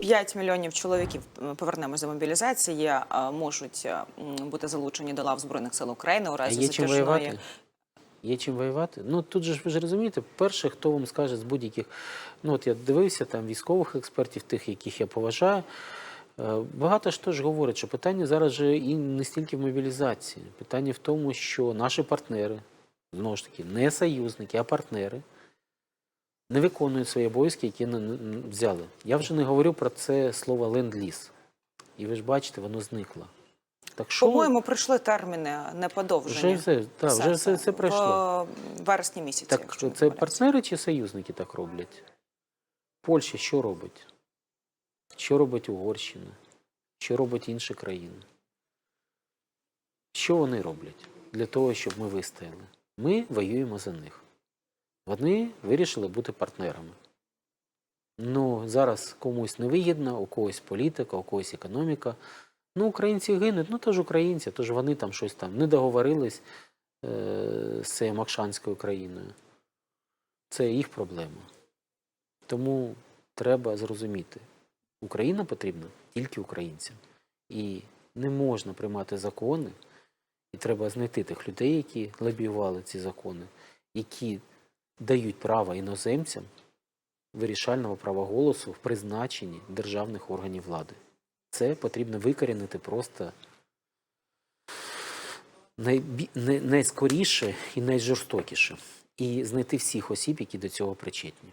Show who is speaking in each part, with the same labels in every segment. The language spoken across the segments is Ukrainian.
Speaker 1: 5 мільйонів чоловіків повернемось до мобілізації, можуть е, бути залучені до лав збройних сил України у разі затяжної?
Speaker 2: Є чим воювати? Ну тут же ж ви ж розумієте, перше, хто вам скаже з будь-яких. Ну от я дивився там військових експертів, тих, яких я поважаю. Е, Багато ж теж говорять, що питання зараз же і не стільки в мобілізації. Питання в тому, що наші партнери, знову ж таки, не союзники, а партнери, не виконують свої обов'язки, які взяли. Я вже не говорю про це слово ленд-ліз. І ви ж бачите, воно зникло. Так що
Speaker 1: По-моєму, прийшли терміни не подовжені.
Speaker 2: вже все, так, вже все, все пройшло.
Speaker 1: В вересні місяці.
Speaker 2: Так це партнери чи союзники так роблять? Польща що робить? Що робить Угорщина? Що робить інші країни? Що вони роблять для того, щоб ми вистояли? Ми воюємо за них. Вони вирішили бути партнерами. Ну, зараз комусь невигідно, у когось політика, у когось економіка. Ну, українці гинуть, ну то ж українці, то ж вони там щось там не договорились е, з цією Макшанською країною. Це їх проблема. Тому треба зрозуміти, Україна потрібна тільки українцям. І не можна приймати закони, і треба знайти тих людей, які лобіювали ці закони, які дають право іноземцям вирішального права голосу в призначенні державних органів влади. Це потрібно викорінити просто найскоріше і найжорстокіше. І знайти всіх осіб, які до цього причетні.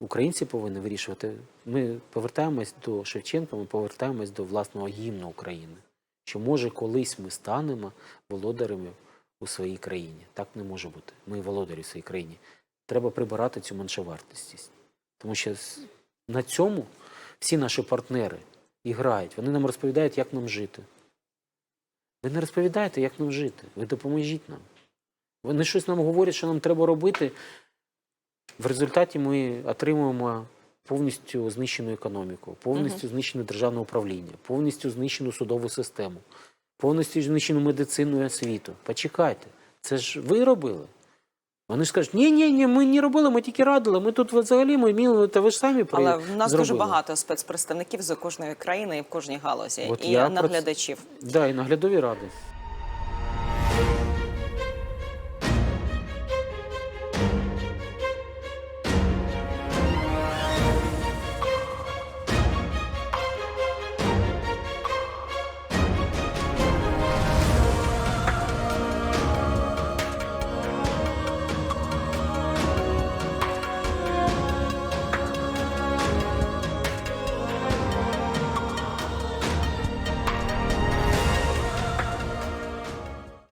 Speaker 2: Українці повинні вирішувати. Ми повертаємось до Шевченка, ми повертаємось до власного гімну України. Що може колись ми станемо володарями у своїй країні. Так не може бути. Ми володарі в своїй країні. Треба прибирати цю меншовартість. Тому що на цьому всі наші партнери і грають. Вони нам розповідають, як нам жити. Ви не розповідаєте, як нам жити. Ви допоможіть нам. Вони щось нам говорять, що нам треба робити. В результаті ми отримуємо повністю знищену економіку, повністю знищене державне управління, повністю знищену судову систему, повністю знищену медицину і освіту. Почекайте, це ж ви робили. Вони ж скажуть, ні, ні, ні, ми не робили, ми тільки радили. Ми тут взагалі ми міли, та ви ж самі при...
Speaker 1: Але в нас дуже багато спецпредставників з кожної країни і в кожній галузі,
Speaker 2: От
Speaker 1: і
Speaker 2: я про це-
Speaker 1: наглядачів.
Speaker 2: Да, і наглядові ради.